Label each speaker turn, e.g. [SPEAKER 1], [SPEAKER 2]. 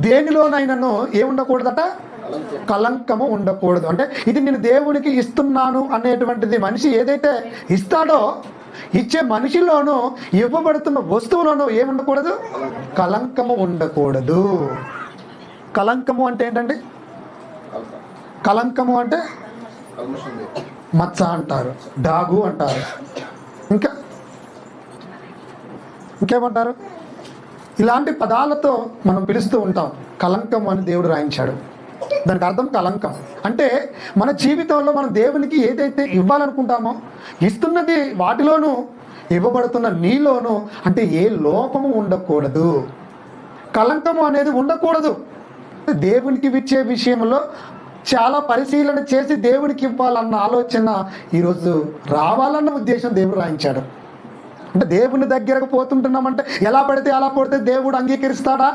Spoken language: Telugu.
[SPEAKER 1] దేనిలోనైనాను ఏ ఉండకూడదట? కలంకము ఉండకూడదు. అంటే ఇది నేను దేవునికి ఇస్తున్నాను అనేటువంటిది మనిషి ఏదైతే ఇస్తాడో ఇచ్చే మనిషిలోనూ ఇవ్వబడుతున్న వస్తువులోనూ ఏముండకూడదు కలంకము ఉండకూడదు. కలంకము అంటే ఏంటండి? కలంకము అంటే మచ్చ అంటారు డాగు అంటారు. ఇంకా? ఇంకేమంటారు? ఇలాంటి పదాలతో మనం పిలుస్తూ ఉంటాం. కలంకం అని దేవుడు రాయించాడు. దానికి అర్థం కలంకం అంటే మన జీవితంలో మనం దేవునికి ఏదైతే ఇవ్వాలనుకుంటామో ఇస్తున్నది వాటిలోనూ ఇవ్వబడుతున్న నీలోనూ అంటే ఏ లోపము ఉండకూడదు. కలంకము అనేది ఉండకూడదు. దేవునికి ఇచ్చే విషయంలో చాలా పరిశీలన చేసి దేవునికి ఇవ్వాలన్న ఆలోచన ఈరోజు రావాలన్న ఉద్దేశం దేవుడు రాయించాడు. అంటే దేవుని దగ్గరకు పోతుంటున్నామంటే ఎలా పడితే అలా పడితే దేవుడు అంగీకరిస్తాడా?